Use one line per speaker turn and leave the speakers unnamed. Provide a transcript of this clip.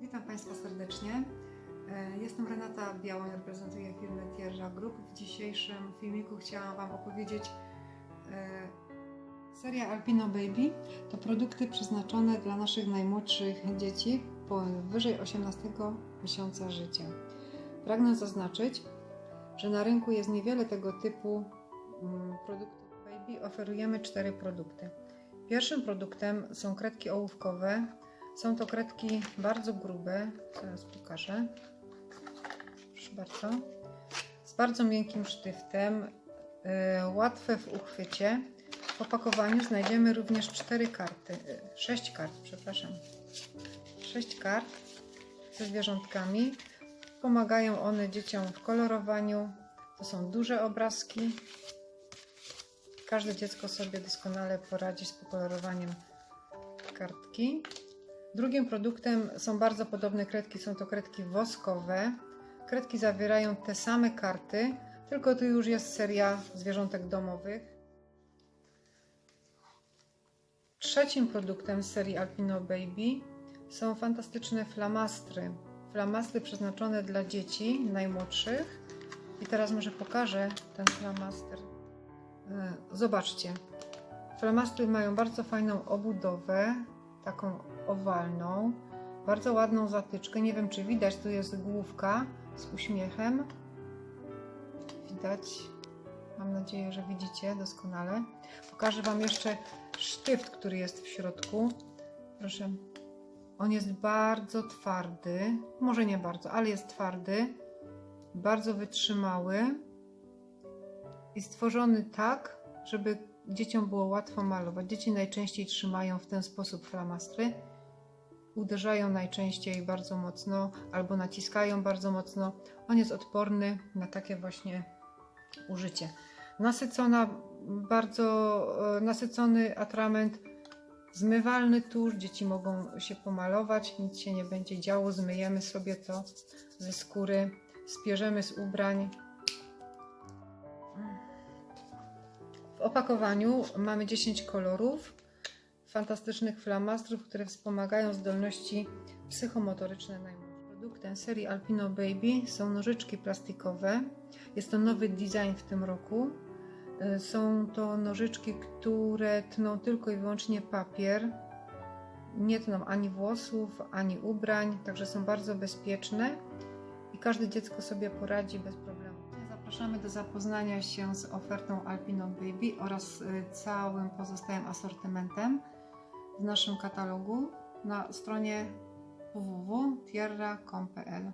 Witam Państwa serdecznie. E, Jestem Renata Białoń, reprezentuję firmę Tierra Group. W dzisiejszym filmiku chciałam Wam opowiedzieć e, seria Alpino Baby to produkty przeznaczone dla naszych najmłodszych dzieci powyżej 18 miesiąca życia. Pragnę zaznaczyć, że na rynku jest niewiele tego typu mm, produktów Baby. Oferujemy cztery produkty. Pierwszym produktem są kredki ołówkowe. Są to kredki bardzo grube, zaraz pokażę. Proszę bardzo. Z bardzo miękkim sztyftem, yy, łatwe w uchwycie. W opakowaniu znajdziemy również cztery karty, yy, sześć kart, przepraszam. Sześć kart ze zwierzątkami. Pomagają one dzieciom w kolorowaniu. To są duże obrazki. Każde dziecko sobie doskonale poradzi z pokolorowaniem kartki. Drugim produktem są bardzo podobne kredki, są to kredki woskowe. Kredki zawierają te same karty, tylko tu już jest seria zwierzątek domowych. Trzecim produktem z serii Alpino Baby są fantastyczne flamastry. Flamastry przeznaczone dla dzieci najmłodszych. I teraz może pokażę ten flamaster. E, Zobaczcie. Flamastry mają bardzo fajną obudowę, taką owalną, bardzo ładną zatyczkę. Nie wiem, czy widać, tu jest główka z uśmiechem. Widać. Mam nadzieję, że widzicie doskonale. Pokażę Wam jeszcze sztyft, który jest w środku. Proszę. On jest bardzo twardy. Może nie bardzo, ale jest twardy. Bardzo wytrzymały. I stworzony tak, żeby dzieciom było łatwo malować. Dzieci najczęściej trzymają w ten sposób flamastry. Uderzają najczęściej bardzo mocno albo naciskają bardzo mocno. On jest odporny na takie właśnie użycie. Nasycona, bardzo e, nasycony atrament, zmywalny tusz. Dzieci mogą się pomalować, nic się nie będzie działo. Zmyjemy sobie to ze skóry, spierzemy z ubrań. W opakowaniu mamy 10 kolorów fantastycznych flamastrów, które wspomagają zdolności psychomotoryczne najmłodszych. Produktem serii Alpino Baby są nożyczki plastikowe. Jest to nowy design w tym roku. Y, Są to nożyczki, które tną tylko i wyłącznie papier. Nie tną ani włosów, ani ubrań, także są bardzo bezpieczne i każde dziecko sobie poradzi bez problemu. Zapraszamy do zapoznania się z ofertą Alpino Baby oraz y, całym pozostałym asortymentem w naszym katalogu na stronie www.tierra.com.pl.